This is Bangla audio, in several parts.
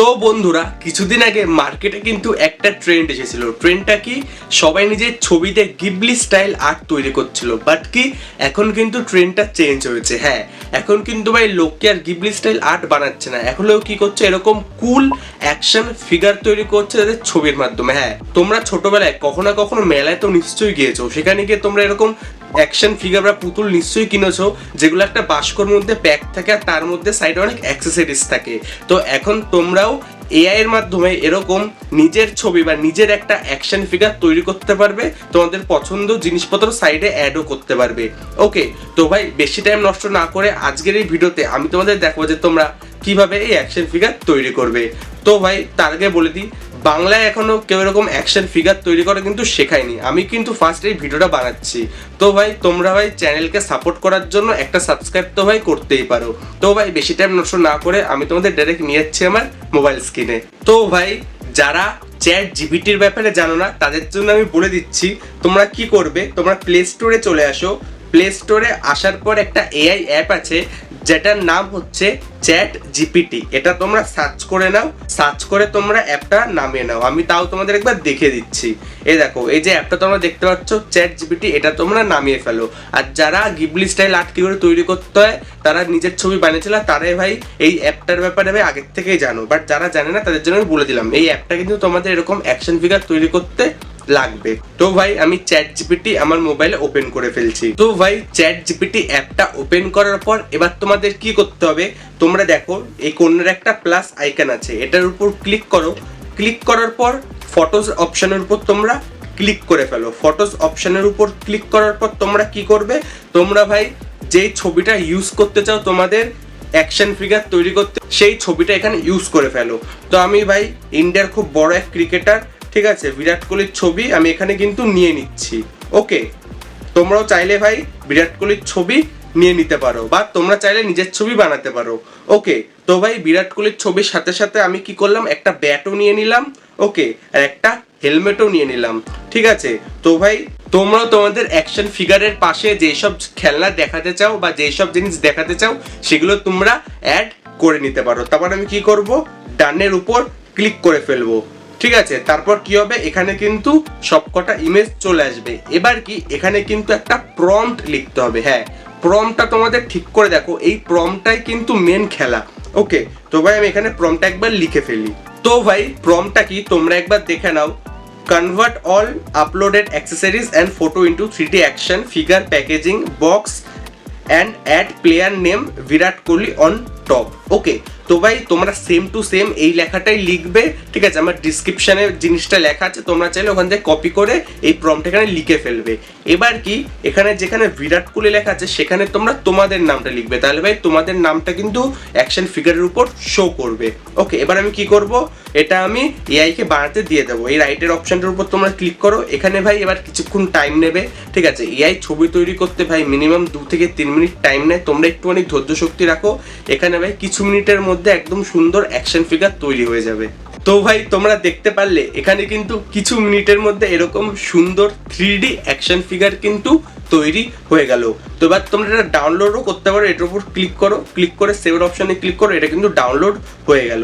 তো বন্ধুরা, কিছুদিন আগে মার্কেটে কিন্তু একটা ট্রেন্ড এসেছিল। ট্রেন্ডটা কি? সবাই নিজের ছবিতে গিবলি স্টাইল আর্ট তৈরি করছিল। বাট কি? এখন কিন্তু ট্রেন্ডটা চেঞ্জ হয়েছে। হ্যাঁ এখন কিন্তু ভাই লোককে আর গিবলি স্টাইল আর্ট বানাচ্ছে না। এখন লোক কি করছে? এরকম কুল অ্যাকশন ফিগার তৈরি করছে তাদের ছবির মাধ্যমে। হ্যাঁ তোমরা ছোটবেলায় কখনো কখনো মেলায় তো নিশ্চয়ই গিয়েছো। সেখানে গিয়ে তোমরা এরকম অ্যাকশন ফিগার বা পুতুল নিশ্চয়ই কিনেছো, যেগুলো একটা বাস্কর মধ্যে প্যাক থাকে আর তার মধ্যে সাইডে অনেক অ্যাক্সেসরিজ থাকে। তো এখন তোমরাও এআই এর মাধ্যমে এরকম নিজের ছবি বা নিজের একটা অ্যাকশন ফিগার তৈরি করতে পারবে, তোমাদের পছন্দ জিনিসপত্র সাইডে অ্যাডও করতে পারবে। ওকে তো ভাই, বেশি টাইম নষ্ট না করে আজকের এই ভিডিওতে আমি তোমাদের দেখাবো যে তোমরা কীভাবে এই অ্যাকশন ফিগার তৈরি করবে। তো ভাই, তার আগে বলে দিই বাংলায় এখনও কেউ এরকম অ্যাকশন ফিগার তৈরি করা কিন্তু শেখায়নি। আমি কিন্তু ফার্স্ট এই ভিডিওটা বানাচ্ছি। তো ভাই, তোমরা ভাই চ্যানেলকে সাপোর্ট করার জন্য একটা সাবস্ক্রাইব তো ভাই করতেই পারো। তো ভাই, বেশি টাইম নষ্ট না করে আমি তোমাদের ডাইরেক্ট নিয়ে যাচ্ছি আমার মোবাইল স্ক্রিনে তো ভাই, যারা চ্যাট জিপিটির ব্যাপারে জানো না, তাদের জন্য আমি বলে দিচ্ছি, তোমরা কি করবে? তোমরা প্লে স্টোরে চলে আসো। প্লে স্টোরে আসার পর একটা এআই অ্যাপ আছে। যেটার নাম হচ্ছে চ্যাট জিপিটি। এটা তোমরা সার্চ করে নাও, সার্চ করে তোমরা অ্যাপটা নামিয়ে নাও। আমি তাও তোমাদের একবার দেখে দিচ্ছি। এই দেখো, এই যে অ্যাপটা তোমরা দেখতে পাচ্ছ, চ্যাট জিপিটি, এটা তোমরা নামিয়ে ফেলো। আর যারা গিবলি স্টাইল আর্ট কি করে তৈরি করতে হয়, তারা নিজের ছবি বানিয়েছিল তারাই ভাই এই অ্যাপটার ব্যাপারে ভাই আগের থেকেই জানো। বাট যারা জানে না, তাদের জন্য আমি বলে দিলাম। এই অ্যাপটা কিন্তু তোমাদের এরকম অ্যাকশন ফিগার তৈরি করতে লাগবে। তো ভাই, আমি চ্যাট জিপিটি আমার মোবাইলে ওপেন করে ফেলছি। তো ভাই চ্যাট জিপিটি অ্যাপটা ওপেন করার পর এবার তোমাদের কি করতে হবে? তোমরা দেখো, এই কোণের একটা প্লাস আইকন আছে। এটার উপর ক্লিক করো। ক্লিক করার পর ফটোস অপশনের উপর তোমরা ক্লিক করে ফেলো। ফটোস অপশনের উপর ক্লিক করার পর তোমরা কি করবে? তোমরা ভাই, যেই ছবিটা ইউজ করতে চাও তোমাদের অ্যাকশন ফিগার তৈরি করতে, সেই ছবিটা এখানে ইউজ করে ফেলো। তো আমি ভাই ইন্ডিয়ার খুব বড় এক ক্রিকেটার ঠিক আছে, বিরাট কোহলির ছবি আমি এখানে কিন্তু নিয়ে নিচ্ছি। ওকে, তোমরাও চাইলে ভাই বিরাট কোহলির ছবি নিয়ে নিতে পারো বা তোমরা চাইলে নিজের ছবি বানাতে পারো। ওকে, তো ভাই বিরাট কোহলির ছবির সাথে সাথে আমি কি করলাম? একটা ব্যাটও নিয়ে নিলাম। ওকে, আর একটা হেলমেটও নিয়ে নিলাম। ঠিক আছে, তো ভাই তোমরাও তোমাদের অ্যাকশন ফিগারের পাশে যেসব খেলনা দেখাতে চাও বা যেসব জিনিস দেখাতে চাও, সেগুলো তোমরা অ্যাড করে নিতে পারো। তারপর আমি কি করব? ডানের উপর ক্লিক করে ফেলব। ঠিক আছে? তারপর কি হবে? এখানে কিন্তু সবকটা ইমেজ চলে আসবে। এবার কি? এখানে কিন্তু একটা প্রম্পট লিখতে হবে। হ্যাঁ প্রম্পটটা তোমাদের ঠিক করে দেখো। এই প্রম্পটাই কিন্তু মেন খেলা। ওকে? তো ভাই, আমি এখানে প্রম্পটা একবার লিখে ফেলি। তো ভাই প্রম্পটটা কি? তোমরা একবার দেখে নাও। Convert all uploaded uploaded and photo into three 3d action figure packaging box and add player name Virat Kohli on top. Okay তো ভাই, তোমরা সেম টু সেম এই লেখাটাই লিখবে, ঠিক আছে? আমার ডিসক্রিপশনে জিনিসটা লেখা আছে, তোমরা চাইলে ওখান থেকে কপি করে এই প্রম্পট এখানে লিখে ফেলবে। এবার কি, এখানে যেখানে বিরাট কোহলি লেখা আছে, সেখানে তোমরা তোমাদের নামটা লিখবে। তাহলে ভাই, তোমাদের নামটা কিন্তু অ্যাকশন ফিগারের উপর শো করবে। ওকে এবার আমি কি করব? এটা আমি এআই কে বানাতে দিয়ে দেবো। এই রাইটের অপশনটার উপর তোমরা ক্লিক করো। এখানে ভাই, এবার কিছুক্ষণ টাইম নেবে, ঠিক আছে? এআই ছবি তৈরি করতে ভাই মিনিমাম দু থেকে তিন মিনিট টাইম নেয়। তোমরা একটুখানি ধৈর্য শক্তি রাখো। এখানে ভাই কিছু মিনিটের মধ্যে একদম সুন্দর অ্যাকশন ফিগার তৈরি হয়ে যাবে। তো ভাই, তোমরা দেখতে পারলে, এখানে কিন্তু কিছু মিনিটের মধ্যে এরকম সুন্দর থ্রি ডি অ্যাকশন ফিগার কিন্তু তৈরি হয়ে গেল। তো এবার তোমরা এটা ডাউনলোডও করতে পারো, এটার উপর ক্লিক করো ক্লিক করে সেভের অপশনে ক্লিক করো, এটা কিন্তু ডাউনলোড হয়ে গেল।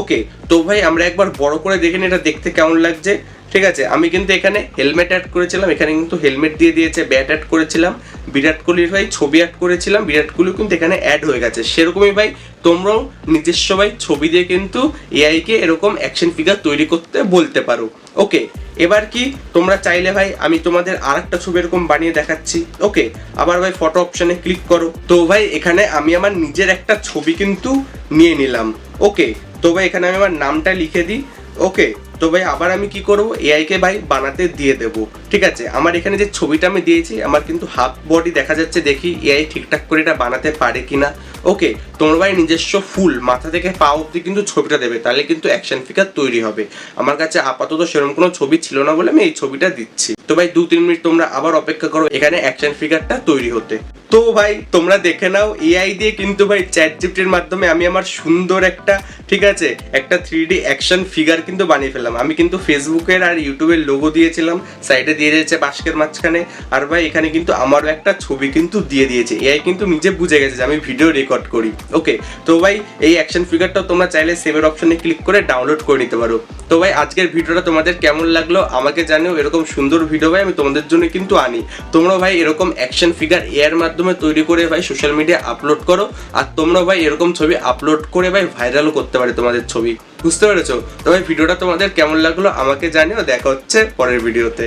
ওকে তো ভাই, আমরা একবার বড় করে দেখে এটা দেখতে কেমন লাগছে। ঠিক আছে, আমি কিন্তু এখানে হেলমেট অ্যাড করেছিলাম, এখানে কিন্তু হেলমেট দিয়ে দিয়েছে ব্যাট অ্যাড করেছিলাম, বিরাট কোহলির ভাই ছবি অ্যাড করেছিলাম, বিরাট কোহলি কিন্তু এখানে অ্যাড হয়ে গেছে। সেরকমই ভাই, তোমরাও নিজস্ব ভাই ছবি দিয়ে কিন্তু এআইকে এরকম অ্যাকশন ফিগার তৈরি করতে বলতে পারো। ওকে এবার কি, তোমরা চাইলে ভাই, আমি তোমাদের আর একটা ছবি এরকম বানিয়ে দেখাচ্ছি। ওকে আবার ভাই ফটো অপশনে ক্লিক করো। তো ভাই, এখানে আমি আমার নিজের একটা ছবি কিন্তু নিয়ে নিলাম। ওকে তো ভাই, এখানে আমি আমার নামটা লিখে দিই। ওকে তো ভাই আবার আমি কি করব? এআই কে ভাই বানাতে দিয়ে দেব। ঠিক আছে, আমার এখানে যে ছবিটা আমি দিয়েছি, আমার কিন্তু হাফ বডি দেখা যাচ্ছে, দেখি এআই ঠিকঠাক করে এটা বানাতে পারে কিনা। ওকে, তোমরা ভাই নিজস্ব ফুল, মাথা থেকে পা অব্দি কিন্তু ছবিটা দেবে, তাহলে কিন্তু অ্যাকশন ফিগার তৈরি হবে। আমার কাছে আপাতত সেরকম কোনো ছবি ছিল না বলে আমি এই ছবিটা দিচ্ছি। তো ভাই, দু তিন মিনিট তোমরা আবার অপেক্ষা করো, এখানে অ্যাকশন ফিগারটা তৈরি হতে। তো ভাই, তোমরা দেখে নাও এআই দিয়ে কিন্তু ভাই চ্যাট জিপিটির মাধ্যমে আমি আমার সুন্দর একটা, ঠিক আছে, একটা থ্রি ডি অ্যাকশন ফিগার কিন্তু বানিয়ে ফেললাম। আমি কিন্তু ফেসবুকের আর ইউটিউবের লোগো দিয়েছিলাম সাইডে দিয়ে দিয়েছে বাস্কের মাঝখানে। আর ভাই, এখানে কিন্তু আমারও একটা ছবি কিন্তু দিয়ে দিয়েছে। এআই কিন্তু নিজে বুঝে গেছে যে আমি ভিডিও রেকর্ড করি। ওকে তো ভাই, এই অ্যাকশন ফিগারটাও তোমরা চাইলে সেভের অপশনে ক্লিক করে ডাউনলোড করে নিতে পারো। তো ভাই, আজকের ভিডিওটা তোমাদের কেমন লাগল আমাকে জানিও। এরকম সুন্দর ভিডিও ভাই, আমি তোমাদের জন্য কিন্তু আনি। তোমরাও ভাই, এরকম অ্যাকশন ফিগার এর মাধ্যমে তৈরি করে ভাই সোশ্যাল মিডিয়া আপলোড করো। আর তোমরা ভাই, এরকম ছবি আপলোড করে ভাই ভাইরালও করতে পারে তোমাদের ছবি। বুঝতে পেরেছ? তো ভাই, ভিডিওটা তোমাদের কেমন লাগল আমাকে জানিও। দেখা হচ্ছে পরের ভিডিওতে